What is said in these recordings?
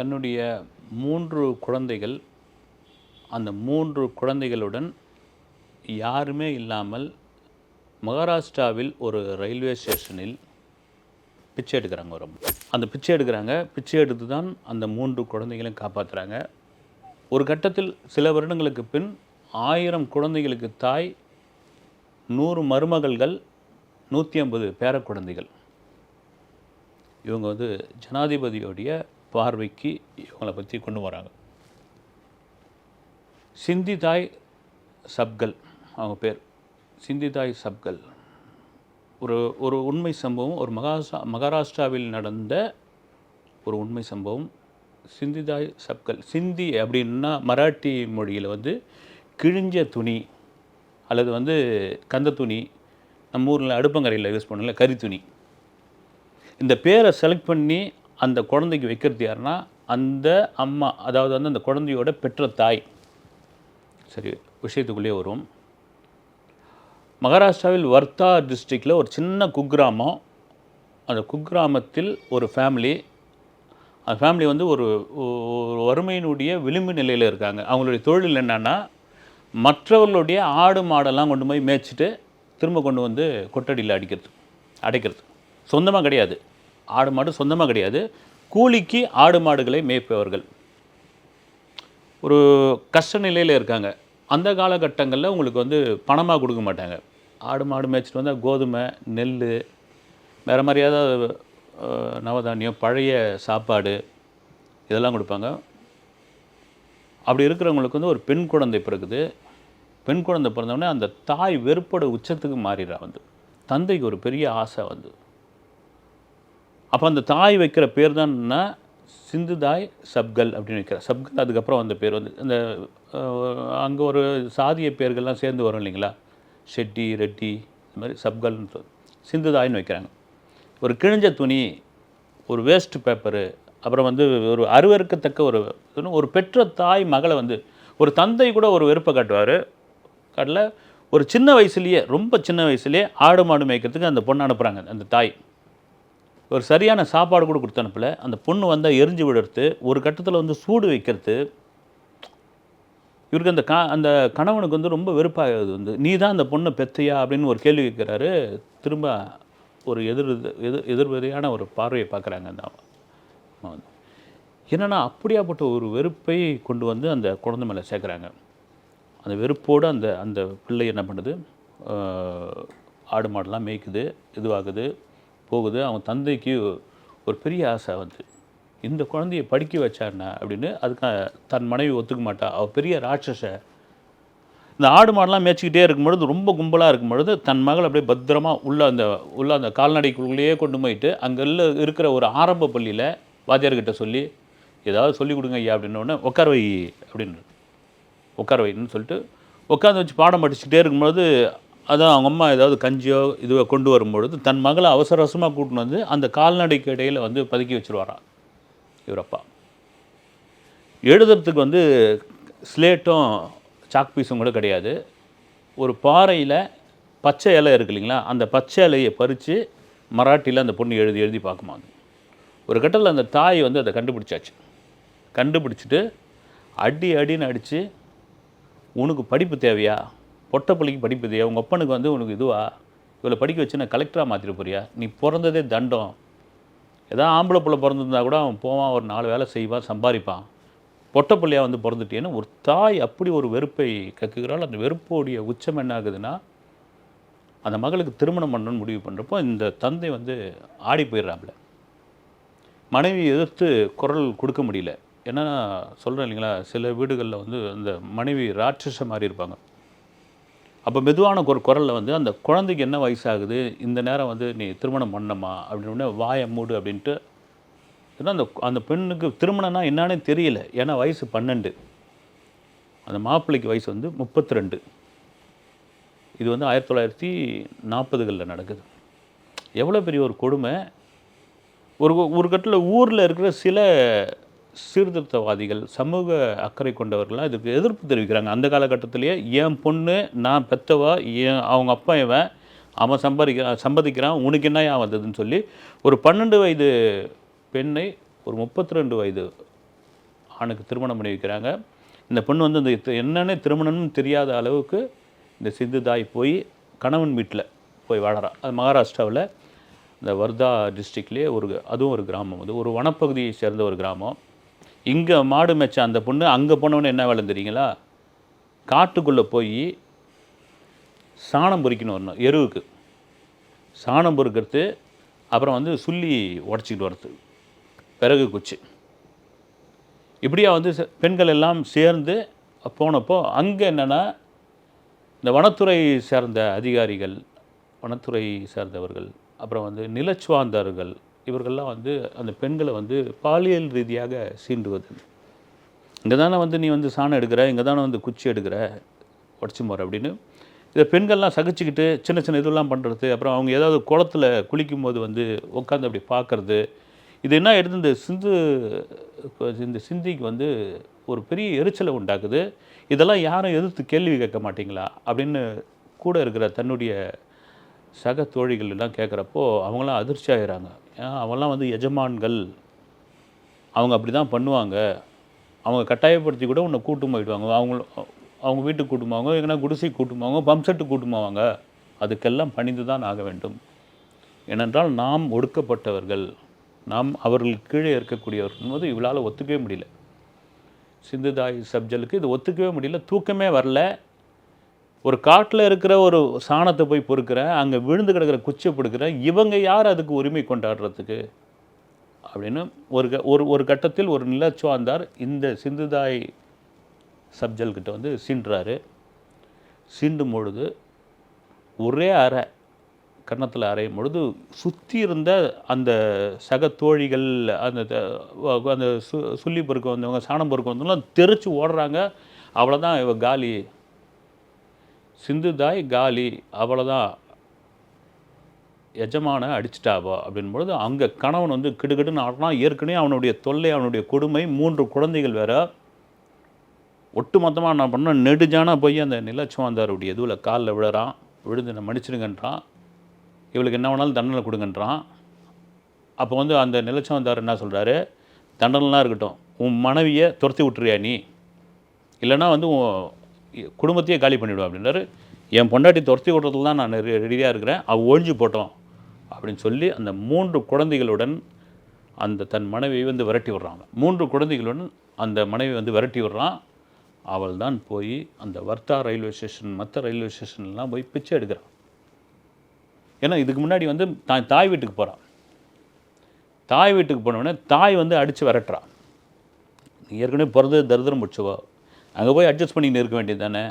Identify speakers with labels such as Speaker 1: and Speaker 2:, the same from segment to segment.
Speaker 1: தன்னுடைய மூன்று குழந்தைகள் அந்த மூன்று குழந்தைகளுடன் யாருமே இல்லாமல் மகாராஷ்டிராவில் ஒரு ரயில்வே ஸ்டேஷனில் பிச்சை எடுக்கிறாங்க ஒரு அந்த பிச்சை எடுக்கிறாங்க. பிச்சை எடுத்து தான் அந்த மூன்று குழந்தைகளையும் காப்பாற்றுறாங்க ஒரு கட்டத்தில் சில வருடங்களுக்கு பின் ஆயிரம் குழந்தைகளுக்கு தாய் நூறு மருமகள்கள் நூற்றி ஐம்பது பேரக்குழந்தைகள். இவங்க வந்து ஜனாதிபதியோடைய பார்வைக்கு இவங்களை பற்றி கொண்டு வராங்க. சிந்தி தாய் சப்கல் அவங்க பேர். சிந்தி தாய் சப்கல். ஒரு ஒரு உண்மை சம்பவம் ஒரு மகாசா மகாராஷ்டிராவில் நடந்த ஒரு உண்மை சம்பவம். சிந்திதாய் சப்கல் சிந்தி அப்படின்னா மராட்டி மொழியில் வந்து கிழிஞ்ச துணி அல்லது வந்து கந்த துணி நம்ம ஊரில் அடுப்பங்கரையில் யூஸ் பண்ணல கறி துணி. இந்த பேரை செலக்ட் பண்ணி அந்த குழந்தைக்கு வைக்கிறது யாருன்னா அந்த அம்மா அதாவது வந்து அந்த குழந்தையோட பெற்ற தாய். சரி விஷயத்துக்குள்ளே வரும் மகாராஷ்டிராவில் வர்த்தா டிஸ்ட்ரிக்டில் ஒரு சின்ன குக்கிராமம். அந்த குக்கிராமத்தில் ஒரு ஃபேமிலி அந்த ஃபேமிலி வந்து ஒரு ஒரு வறுமையினுடைய விளிம்பு நிலையில் இருக்காங்க. அவங்களுடைய தொழில் என்னன்னா மற்றவர்களுடைய ஆடு மாடெல்லாம் கொண்டு போய் மேய்ச்சிட்டு திரும்ப கொண்டு வந்து கொட்டடியில் அடிக்கிறது அடைக்கிறது. சொந்தமாக கிடையாது. ஆடு மாடு சொந்தமாக கிடையாது. கூலிக்கு ஆடு மாடுகளை மேய்ப்பவர்கள். ஒரு கஷ்ட நிலையில் இருக்காங்க. அந்த காலகட்டங்களில் உங்களுக்கு வந்து பணமாக கொடுக்க மாட்டாங்க. ஆடு மாடு மேய்ச்சிட்டு வந்தால் கோதுமை நெல் வேறு மாதிரி ஏதாவது நவதானியம் பழைய சாப்பாடு இதெல்லாம் கொடுப்பாங்க. அப்படி இருக்கிறவங்களுக்கு வந்து ஒரு பெண் குழந்தை பிறகுது பெண் குழந்தை பிறந்தவுடனே அந்த தாய் வெறுப்போட உச்சத்துக்கு மாறிடுறா வந்து. தந்தைக்கு ஒரு பெரிய ஆசை வந்து. அப்போ அந்த தாய் வைக்கிற பேர் தான் சிந்துதாய் சப்கல் அப்படின்னு வைக்கிற சப்கல் அதுக்கப்புறம் அந்த பேர் வந்து இந்த அங்கே ஒரு சாதிய பேர்கள்லாம் சேர்ந்து வரும் இல்லைங்களா? ஷெட்டி ரெட்டி இந்த மாதிரி சப்கல்னு சிந்துதாய்னு வைக்கிறாங்க. ஒரு கிழிஞ்ச துணி ஒரு வேஸ்ட் பேப்பரு அப்புறம் வந்து ஒரு அருவறுக்கத்தக்க ஒரு ஒரு பெற்ற தாய் மகளை வந்து ஒரு தந்தை கூட ஒரு வெறுப்பை காட்டுவார். காட்டல ஒரு சின்ன வயசுலேயே ரொம்ப சின்ன வயசுலேயே ஆடு மாடு மேய்க்கிறதுக்கு அந்த பொண்ணை அனுப்புகிறாங்க அந்த தாய். ஒரு சரியான சாப்பாடு கூட கொடுத்து அனுப்பல. அந்த பொண்ணு வந்தால் எரிஞ்சு விடுறது ஒரு கட்டத்தில் வந்து சூடு வைக்கிறது. இவருக்கு அந்த கா அந்த கணவனுக்கு வந்து ரொம்ப வெறுப்பாகுது வந்து. நீ தான் அந்த பொண்ணை பெத்தையா? அப்படின்னு ஒரு கேள்வி கேட்குறாரு திரும்ப ஒரு எதிர் எதிர் எதிர்வதையான ஒரு பார்வையை பார்க்குறாங்க அந்த வந்து. என்னென்னா அப்படியாப்பட்ட ஒரு வெறுப்பை கொண்டு வந்து அந்த குழந்தை மேலே சேர்க்குறாங்க. அந்த வெறுப்போடு அந்த அந்த பிள்ளை என்ன பண்ணுது? ஆடு மாடெல்லாம் மேய்க்குது இதுவாகுது. போகுது அவன் தந்தைக்கு ஒரு பெரிய ஆசை வந்து இந்த குழந்தைய படிக்க வச்சாருன்னா அப்படின்னு அதுக்கு தன் மனைவி ஒத்துக்க மாட்டா. அவள் பெரிய ராட்சச. இந்த ஆடு மாடெலாம் மேய்ச்சிக்கிட்டே இருக்கும் பொழுது ரொம்ப கும்பலாக இருக்கும் பொழுது தன் மகள் அப்படியே பத்திரமா உள்ள அந்த உள்ள அந்த கால்நடைக்குள்ளேயே கொண்டு போயிட்டு அங்கே இருக்கிற ஒரு ஆரம்ப பள்ளியில் வாத்தியார்கிட்ட சொல்லி ஏதாவது சொல்லி கொடுங்க ஐயா அப்படின்ன உட்கார வை அப்படின்னு. உட்கார வைன்னு சொல்லிட்டு உட்காந்து வச்சு பாடம் படிச்சுட்டே இருக்கும்பொழுது அதான் அவங்க அம்மா ஏதாவது கஞ்சியோ இதுவோ கொண்டு வரும்பொழுது தன் மகளை அவசர அவசரமாக கூட்டின்னு வந்து அந்த கால்நடைக்கு இடையில் வந்து பதுக்கி வச்சுருவாராம் இவர் அப்பா எழுதுறதுக்கு வந்து ஸ்லேட்டும் சாக் பீஸும் கூட கிடையாது. ஒரு பாறையில் பச்சை இலை இருக்கு இல்லைங்களா? அந்த பச்சை இலையை பறித்து மராட்டியில் அந்த பொண்ணு எழுதி எழுதி பார்க்குமா ஒரு கட்டத்தில் அந்த தாய் வந்து அதை கண்டுபிடிச்சாச்சு. கண்டுபிடிச்சிட்டு அடி அடின்னு அடித்து உனக்கு படிப்பு தேவையா? பொட்டை பிள்ளைக்கு படிப்பு உங்கள் அப்பனுக்கு வந்து உனக்கு இதுவா? இவளை படிக்க வச்சு நான் கலெக்டராக மாற்றிட போறியா? நீ பிறந்ததே தண்டம். ஏதாவது ஆம்பளை பிள்ளை பிறந்திருந்தா கூட அவன் போவான் ஒரு நாலு வேலை செய்வான் சம்பாதிப்பான். பொட்டை பிள்ளையாக வந்து பிறந்துட்டேன்னு ஒரு தாய் அப்படி ஒரு வெறுப்பை கக்குகிறாள். அந்த வெறுப்போடைய உச்சம் என்ன ஆகுதுன்னா அந்த மகளுக்கு திருமணம் பண்ணணும்னு முடிவு பண்ணுறப்போ இந்த தந்தை வந்து ஆடி போயிடுறாப்புல. மனைவி எதிர்த்து குரல் கொடுக்க முடியல. ஏன்னா சொல்கிறேன் இல்லைங்களா சில வீடுகளில் வந்து அந்த மனைவி ராட்சச மாதிரி இருப்பாங்க. அப்போ மெதுவான ஒரு குரலில் வந்து அந்த குழந்தைக்கு என்ன வயசாகுது? இந்த நேரம் வந்து நீ திருமணம் பண்ணமா அப்படின்னு உடனே வாயை மூடு அப்படின்ட்டு. ஏன்னா அந்த அந்த பெண்ணுக்கு திருமணம்னா என்னன்னே தெரியல. ஏன்னா வயசு பன்னெண்டு. அந்த மாப்பிள்ளைக்கு வயசு வந்து முப்பத்தி ரெண்டு இது வந்து ஆயிரத்தி தொள்ளாயிரத்தி நாற்பதுகளில் நடக்குது. எவ்வளோ பெரிய ஒரு கொடுமை. ஒரு ஒரு கட்டத்தில் ஊரில் இருக்கிற சில சீர்திருத்தவாதிகள் சமூக அக்கறை கொண்டவர்கள்லாம் இதுக்கு எதிர்ப்பு தெரிவிக்கிறாங்க. அந்த காலகட்டத்திலேயே என் பொண்ணு நான் பெத்தவா என் அவங்க அப்பா இவன் அவன் சம்பாதிக்கிறான் சம்பாதிக்கிறான் உனக்கு என்ன ஏன் வந்ததுன்னு சொல்லி ஒரு பன்னெண்டு வயது பெண்ணை ஒரு முப்பத்தி ரெண்டு வயது ஆணுக்கு திருமணம் பண்ணி வைக்கிறாங்க. இந்த பெண் வந்து இந்த என்னென்ன திருமணம்னு தெரியாத அளவுக்கு இந்த சிந்து தாய் போய் கணவன் வீட்டில் போய் வாழறான் அது மகாராஷ்டிராவில் இந்த வர்தா டிஸ்ட்ரிக்ட்லேயே ஒரு அதுவும் ஒரு கிராமம். அது ஒரு வனப்பகுதியை சேர்ந்த ஒரு கிராமம். இங்கே மாடு மேய்ச்ச அந்த பொண்ணு அங்கே போனவொன்னே என்ன வேலை தெரியுங்களா? காட்டுக்குள்ளே போய் சாணம் பொறிக்கணும் வரணும் எருவுக்கு. சாணம் பொறுக்கிறது அப்புறம் வந்து சுள்ளி உடச்சிக்கிட்டு வர்றது. பிறகு குச்சி. இப்படியா வந்து பெண்கள் எல்லாம் சேர்ந்து போனப்போ அங்கே என்னென்னா இந்த வனத்துறை சேர்ந்த அதிகாரிகள் வனத்துறை சேர்ந்தவர்கள் அப்புறம் வந்து நிலச்சுவாந்தர்கள் இவர்கள்லாம் வந்து அந்த பெண்களை வந்து பாலியல் ரீதியாக சீண்டுவது. இங்கே தானே வந்து நீ வந்து சாணம் எடுக்கிற இங்கே தானே வந்து குச்சி எடுக்கிற உடச்சி போகிற அப்படின்னு. இதை பெண்கள்லாம் சகிச்சுக்கிட்டு சின்ன சின்ன இதெல்லாம் பண்ணுறது அப்புறம் அவங்க ஏதாவது குளத்துல குளிக்கும்போது வந்து உட்காந்து அப்படி பார்க்குறது. இது என்ன எடுத்து இந்த சிந்து இந்த சிந்திக்கு வந்து ஒரு பெரிய எரிச்சலை உண்டாக்குது. இதெல்லாம் யாரும் எதிர்த்து கேள்வி கேட்க மாட்டீங்களா? அப்படின்னு கூட இருக்கிற தன்னுடைய சக தோழிகள் எல்லாம் கேட்குறப்போ அவங்களாம் அதிர்ச்சி ஆகிறாங்க அவெல்லாம் வந்து எஜமான்கள். அவங்க அப்படி தான் பண்ணுவாங்க. அவங்க கட்டாயப்படுத்தி கூட உன்னை கூட்டும் போயிடுவாங்க. அவங்க அவங்க வீட்டுக்கு கூட்டும் போவாங்க. எங்கன்னா குடிசைக்கு கூட்டும் போவாங்க. பம்ப் செட்டு கூட்டும் போவாங்க. அதுக்கெல்லாம் பணிந்து தான் ஆக வேண்டும். ஏனென்றால் நாம் ஒடுக்கப்பட்டவர்கள். நாம் அவர்களுக்கு கீழே இருக்கக்கூடியவர்கள் போது இவளால் ஒத்துக்கவே முடியல. சிந்துதாய் சப்ஜலுக்கு இது ஒத்துக்கவே முடியல. தூக்கமே வரல. ஒரு காட்டில் இருக்கிற ஒரு சாணத்தை போய் பொறுக்கிறேன் அங்கே விழுந்து கிடக்கிற குச்சை பொறுக்கிறேன் இவங்க யார் அதுக்கு உரிமை கொண்டாடுறதுக்கு? அப்படின்னு ஒரு க- ஒரு ஒரு கட்டத்தில் ஒரு நிலச்சுவாந்தார் இந்த சிந்துதாய் சப்ஜல்கிட்ட வந்து சீண்டுறாரு. சீண்டும் பொழுது ஒரே அறை கன்னத்தில் அறையும் பொழுது சுற்றி இருந்த அந்த சக தோழிகள் அந்த த- அந்த சு சுள்ளி பொறுக்க வந்தவங்க சாணம் பொறுக்க வந்தவங்களாம் தெரிச்சு ஓடுறாங்க. அவ்வளோதான் இவ காலி சிந்துதாய் காலி அவ்வளோதான் எஜமான அடிச்சிட்டாவா? அப்படின்பொழுது அங்கே கணவன் வந்து கிடுகிடுன்னு ஆடுறான் ஏற்கனவே அவனுடைய தொல்லை அவனுடைய கொடுமை மூன்று குழந்தைகள் வேற ஒட்டு மொத்தமாக நான் பண்ண நெடுஜானா போய் அந்த நிலச்சுவாந்தாருடைய இதுவில் காலில் விழுறான் விழுந்து என்னை மன்னிச்சிடுங்கன்றான் இவளுக்கு என்ன வேணாலும் தண்டனை கொடுங்கன்றான். அப்போ வந்து அந்த நிலச்சுவாந்தார் என்ன சொல்கிறாரு தண்டனைலாம் இருக்கட்டும். உன் மனைவியை துரத்தி விட்டுறியா நீ? இல்லைன்னா வந்து உன் குடும்பத்தையே காலி பண்ணிவிடும் அப்படின்னாரு. என் பொண்டாட்டி துரத்தி விடுறதுல தான் நான் ரெடியாக இருக்கிறேன். அவள் ஒழிஞ்சு போட்டோம் அப்படின்னு சொல்லி அந்த மூன்று குழந்தைகளுடன் அந்த தன் மனைவியை வந்து விரட்டி விடுறாங்க. மூன்று குழந்தைகளுடன் அந்த மனைவி வந்து விரட்டி விடுறான் அவள் தான் போய் அந்த வர்த்தா ரயில்வே ஸ்டேஷன் மற்ற ரயில்வே ஸ்டேஷன்லாம் போய் பிச்சை எடுக்கிறான். ஏன்னா இதுக்கு முன்னாடி வந்து தான் தாய் வீட்டுக்கு போகிறான் தாய் வீட்டுக்கு போனவுடனே தாய் வந்து அடித்து விரட்டுறான் நீ ஏற்கனவே பிறந்து தரித்திரம் முடிச்சவோ அங்கே போய் அட்ஜஸ்ட் பண்ணின்னு இருக்க வேண்டியது தானே?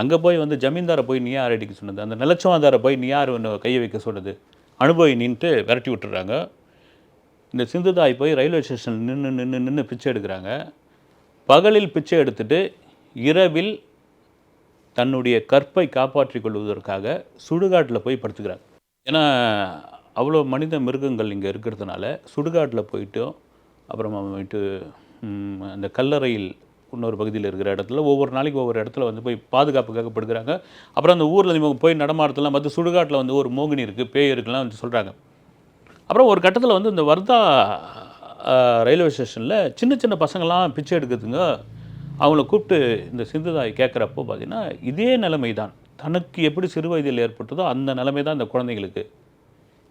Speaker 1: அங்கே போய் வந்து ஜமீன்தாரை போய் நீ யார் அடிக்க சொன்னது? அந்த நிலச்சுவாந்தாரை போய் நீ யார் ஒன்று கையை வைக்க சொன்னது? அனுபவி நின்ட்டு விரட்டி விட்டுறாங்க. இந்த சிந்துதாய் போய் ரயில்வே ஸ்டேஷன் நின்று நின்று நின்று பிச்சை எடுக்கிறாங்க. பகலில் பிச்சை எடுத்துட்டு இரவில் தன்னுடைய கற்பை காப்பாற்றிக் கொள்வதற்காக சுடுகாட்டில் போய் படுத்துக்கிறாங்க ஏன்னா அவ்வளோ மனித மிருகங்கள் இங்கே இருக்கிறதுனால சுடுகாட்டில் போயிட்டும் அப்புறமா போயிட்டு அந்த கல்லறையில் இன்னொரு பகுதியில் இருக்கிற இடத்துல ஒவ்வொரு நாளைக்கு ஒவ்வொரு இடத்துல வந்து போய் பாதுகாப்புக்காக படுக்கிறாங்க அப்புறம் அந்த ஊரில் இவங்க போய் நடமாடத்துலாம் பார்த்து சுடுகாட்டில் வந்து ஒரு மோகினி இருக்குது பேய் இருக்குலாம் வந்து சொல்கிறாங்க அப்புறம் ஒரு கட்டத்தில் வந்து இந்த வர்தா ரயில்வே ஸ்டேஷனில் சின்ன சின்ன பசங்களாம் பிச்சை எடுக்கிறதுங்க அவங்கள கூப்பிட்டு இந்த சிந்துதாய் கேட்குறப்போ பார்த்திங்கன்னா இதே நிலைமை தான் தனக்கு எப்படி சிறு வயதில் ஏற்பட்டதோ அந்த நிலைமை தான் இந்த குழந்தைங்களுக்கு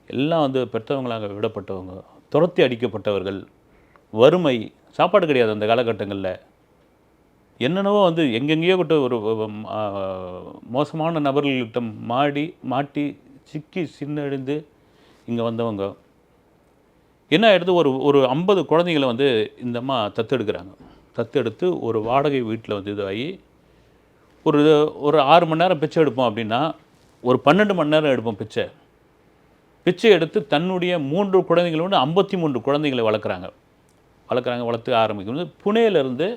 Speaker 1: எல்லாம் வந்து பெற்றவங்களாக விடப்பட்டவங்க துரத்தி அடிக்கப்பட்டவர்கள் வறுமை சாப்பாடு கிடையாது அந்த காலகட்டங்களில். என்னென்னவோ வந்து எங்கெங்கேயோ கிட்ட ஒரு மோசமான நபர்கள்கிட்ட மாடி மாட்டி சிக்கி சின்னழிந்து இங்கே வந்தவங்க. என்ன ஆகிடுது ஒரு ஒரு ஐம்பது குழந்தைங்களை வந்து இந்த அம்மா தத்தெடுக்கிறாங்க. தத்தெடுத்து ஒரு வாடகை வீட்டில் வந்து இதாகி ஒரு ஒரு ஆறு மணி நேரம் பிச்சை எடுப்போம் அப்படின்னா ஒரு பன்னெண்டு மணி நேரம் எடுப்போம் பிச்சை. பிச்சை எடுத்து தன்னுடைய மூன்று குழந்தைங்களோடு ஐம்பத்தி மூன்று குழந்தைங்களை வளர்க்குறாங்க. வளர்க்குறாங்க வளர்த்து ஆரம்பிக்கும். புனேலேருந்து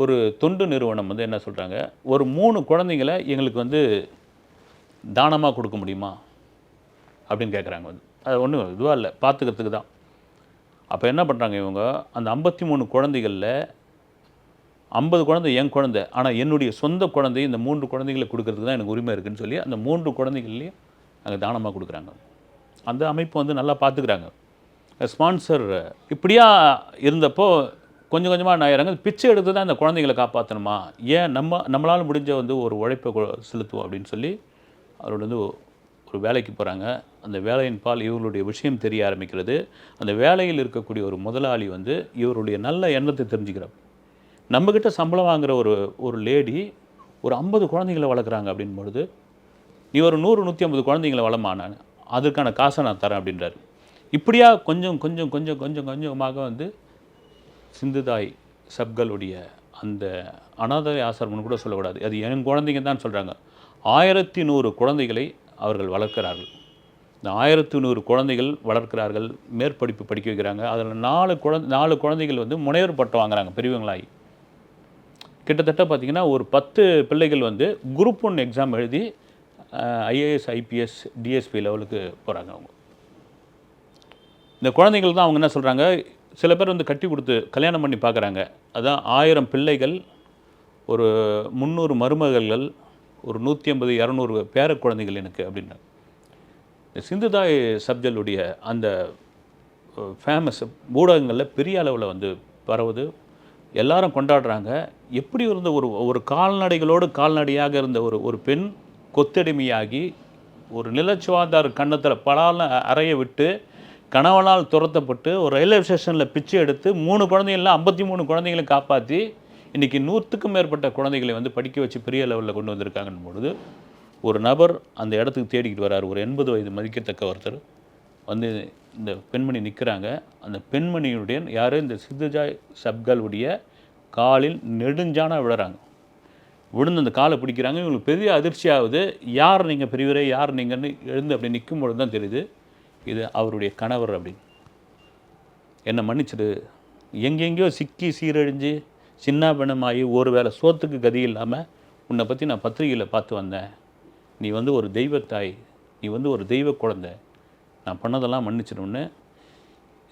Speaker 1: ஒரு தொண்டு நிறுவனம் வந்து என்ன சொல்கிறாங்க ஒரு மூணு குழந்தைங்கள எங்களுக்கு வந்து தானமாக கொடுக்க முடியுமா? அப்படின்னு கேட்குறாங்க வந்து. அது ஒன்றும் இதுவாக இல்லை பார்த்துக்கிறதுக்கு தான். அப்போ என்ன பண்ணுறாங்க இவங்க? அந்த ஐம்பத்தி மூணு குழந்தைகளில் ஐம்பது குழந்தை என் குழந்தை ஆனால் என்னுடைய சொந்த குழந்தை இந்த மூன்று குழந்தைகளை கொடுக்கறதுக்கு தான் எனக்கு உரிமை இருக்குதுன்னு சொல்லி அந்த மூன்று குழந்தைகள்லேயும் அங்கே தானமாக கொடுக்குறாங்க. அந்த அமைப்பு வந்து நல்லா பார்த்துக்கிறாங்க ஸ்பான்சர் இப்படியா இருந்தப்போ கொஞ்சம் கொஞ்சமாக நாயிறாங்க பிச்சை எடுத்து தான் அந்த குழந்தைங்களை காப்பாற்றணுமா ஏன் நம்ம நம்மளால் முடிஞ்ச வந்து ஒரு உழைப்பை கொ- செலுத்துவோம் அப்படின்னு சொல்லி அவரோட வந்து ஒரு வேலைக்கு போகிறாங்க அந்த வேலையின் பால் இவர்களுடைய விஷயம் தெரிய ஆரம்பிக்கிறது. அந்த வேலையில் இருக்கக்கூடிய ஒரு முதலாளி வந்து இவருடைய நல்ல எண்ணத்தை தெரிஞ்சுக்கிறார். நம்மக்கிட்ட சம்பளம் வாங்குகிற ஒரு ஒரு லேடி ஒரு ஐம்பது குழந்தைங்களை வளர்க்குறாங்க அப்படின்பொழுது நீ ஒரு நூறு நூற்றி ஐம்பது குழந்தைங்களை வளமா நான்? அதுக்கான காசை நான் தரேன் அப்படின்றாரு. இப்படியா கொஞ்சம் கொஞ்சம் கொஞ்சம் கொஞ்சம் கொஞ்சமாக வந்து சிந்துதாய் சப்களுடைய அந்த அனாதை ஆசிரமம்னு கூட சொல்லக்கூடாது. அது என் குழந்தைங்க தான் சொல்கிறாங்க ஆயிரத்தி நூறு குழந்தைகளை அவர்கள் வளர்க்கிறார்கள். இந்த ஆயிரத்தி நூறு குழந்தைகள் வளர்க்கிறார்கள் மேற்படிப்பு படிக்க வைக்கிறாங்க. அதில் நாலு குழந்தை நாலு குழந்தைகள் வந்து முனைவர் பட்டம் வாங்குறாங்க பெரியவங்களாகி கிட்டத்தட்ட பார்த்திங்கன்னா ஒரு பத்து பிள்ளைகள் வந்து குரூப் ஒன் எக்ஸாம் எழுதி ஐஏஎஸ் ஐபிஎஸ் டிஎஸ்பி லெவலுக்கு போகிறாங்க அவங்க. இந்த குழந்தைகள் தான் அவங்க என்ன சொல்கிறாங்க சில பேர் வந்து கட்டி கொடுத்து கல்யாணம் பண்ணி பார்க்குறாங்க. அதான் ஆயிரம் பிள்ளைகள் ஒரு முந்நூறு மருமகள்கள் ஒரு நூற்றி ஐம்பது இரநூறு பேர குழந்தைகள் எனக்கு அப்படின்னாங்க. இந்த சிந்துதாய் சப்ஜலுடைய அந்த ஃபேமஸ் ஊடகங்களில் பெரிய அளவில் வந்து பரவுது. எல்லாரும் கொண்டாடுறாங்க. எப்படி இருந்த ஒரு ஒரு கால்நடைகளோடு கால்நடையாக இருந்த ஒரு ஒரு பெண் கொத்தடிமையாகி ஒரு நிலச்சுவாதார் கன்னத்தில் பலால அறைய விட்டு கணவனால் துரத்தப்பட்டு ஒரு ரயில்வே ஸ்டேஷனில் பிச்சை எடுத்து மூணு குழந்தைங்கள்லாம் ஐம்பத்தி மூணு குழந்தைகளை காப்பாற்றி இன்றைக்கி நூற்றுக்கும் மேற்பட்ட குழந்தைகளை வந்து படிக்க வச்சு பெரிய லெவலில் கொண்டு வந்திருக்காங்கன்னு பொழுது ஒரு நபர் அந்த இடத்துக்கு தேடிக்கிட்டு வரார். ஒரு எண்பது வயது மதிக்கத்தக்க ஒருத்தர். வந்து இந்த பெண்மணி நிற்கிறாங்க அந்த பெண்மணியுடைய யார் இந்த சித்துஜாய் சப்களுடைய காலில் நெடுஞ்சானாக விழுறாங்க. விழுந்து அந்த காலை பிடிக்கிறாங்க. இவங்களுக்கு பெரிய அதிர்ச்சி ஆகுது யார் நீங்கள் பெரியவரே? யார் நீங்கள்னு எழுந்து அப்படி நிற்கும் பொழுது தான் தெரியுது. இது அவருடைய கணவர் அப்படின்னு என்னை மன்னிச்சிடு. எங்கெங்கேயோ சிக்கி சீரழிஞ்சு சின்ன ஒரு வேளை சோத்துக்கு கதி இல்லாமல் உன்னை பற்றி நான் பத்திரிகையில் பார்த்து வந்தேன். நீ வந்து ஒரு தெய்வத்தாய். நீ வந்து ஒரு தெய்வ குழந்தை. நான் பண்ணதெல்லாம் மன்னிச்சிடும்னு.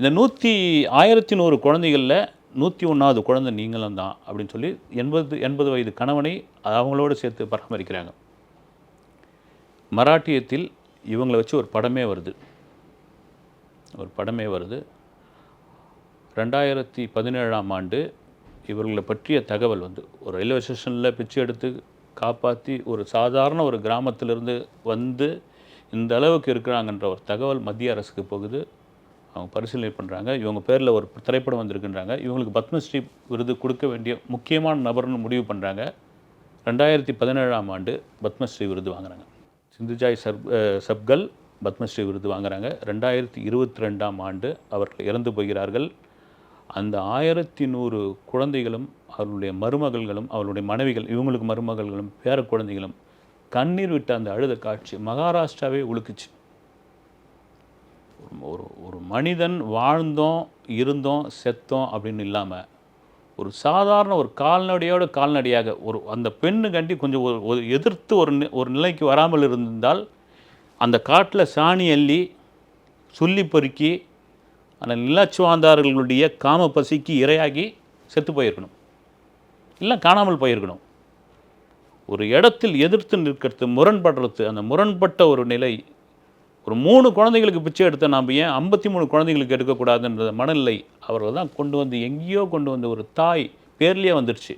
Speaker 1: இந்த நூற்றி ஆயிரத்தி நூறு குழந்தைகளில் நூற்றி ஒன்றாவது குழந்தை நீங்களும் தான் அப்படின்னு சொல்லி எண்பது எண்பது வயது கணவனை அவங்களோடு சேர்த்து பராமரிக்கிறாங்க. மராட்டியத்தில் இவங்களை வச்சு ஒரு படமே வருது. ஒரு படமே வருது. ரெண்டாயிரத்தி பதினேழாம் ஆண்டு இவர்களை பற்றிய தகவல் வந்து ஒரு ரயில்வே ஸ்டேஷனில் பிச்சை எடுத்து காப்பாற்றி ஒரு சாதாரண ஒரு கிராமத்திலிருந்து வந்து இந்த அளவுக்கு இருக்கிறாங்கன்ற ஒரு தகவல் மத்திய அரசுக்கு போகுது. அவங்க பரிசீலனை பண்ணுறாங்க இவங்க பேரில் ஒரு திரைப்படம் வந்திருக்குன்றாங்க. இவங்களுக்கு பத்மஸ்ரீ விருது கொடுக்க வேண்டிய முக்கியமான நபர்னு முடிவு பண்ணுறாங்க ரெண்டாயிரத்தி பதினேழாம் ஆண்டு பத்மஸ்ரீ விருது வாங்குறாங்க. சிந்துஜாய் சப் சப்கல் பத்மஸ்ரீ விருது வாங்குறாங்க. ரெண்டாயிரத்தி இருபத்தி ரெண்டாம் ஆண்டு அவர்கள் இறந்து போகிறார்கள். அந்த ஆயிரத்தி நூறு குழந்தைகளும் அவர்களுடைய மருமகள்களும் அவர்களுடைய மனைவிகள் இவங்களுக்கு மருமகள்களும் பேர குழந்தைகளும் கண்ணீர் விட்ட அந்த அழுத காட்சி மகாராஷ்டிராவே உழுக்குச்சு ஒரு- ஒரு மனிதன் வாழ்ந்தோம் இருந்தோம் செத்தோம் அப்படின்னு இல்லாமல் ஒரு சாதாரண ஒரு கால்நடையோட கால்நடையாக ஒரு அந்த பெண்ணு கண்டி கொஞ்சம் ஒரு எதிர்த்து ஒரு ஒரு நிலைக்கு வராமல் இருந்தால் அந்த காட்டில் சாணி அள்ளி சொல்லி பொறுக்கி அந்த நிலச்சுவாந்தார்களுடைய காம பசிக்கு இரையாகி செத்து போயிருக்கணும். இல்லை காணாமல் போயிருக்கணும். ஒரு இடத்தில் எதிர்த்து நிற்கிறது முரண்படுறது அந்த முரண்பட்ட ஒரு நிலை ஒரு மூணு குழந்தைகளுக்கு பிச்சை எடுத்த நாம் ஏன் ஐம்பத்தி மூணு குழந்தைகளுக்கு எடுக்கக்கூடாதுன்ற மனநிலை அவர்கள் தான் கொண்டு வந்து எங்கேயோ கொண்டு வந்த ஒரு தாய் பேர்லேயே வந்துருச்சு.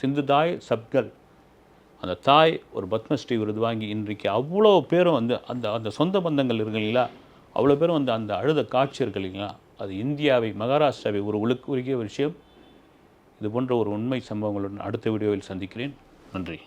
Speaker 1: சிந்து தாய் சப்கல். அந்த தாய் ஒரு பத்மஸ்ரீ விருது வாங்கி இன்றைக்கு அவ்வளோ பேரும் வந்து அந்த அந்த சொந்த பந்தங்கள் இருக்கு இல்லைங்களா? அவ்வளோ பேரும் வந்து அந்த அழுத காட்சி இருக்கு இல்லைங்களா? அது இந்தியாவை மகாராஷ்டிராவை ஒரு உலுக்கு உருகிய விஷயம். இது போன்ற ஒரு உண்மை சம்பவங்களுடன் அடுத்த வீடியோவில் சந்திக்கிறேன். நன்றி.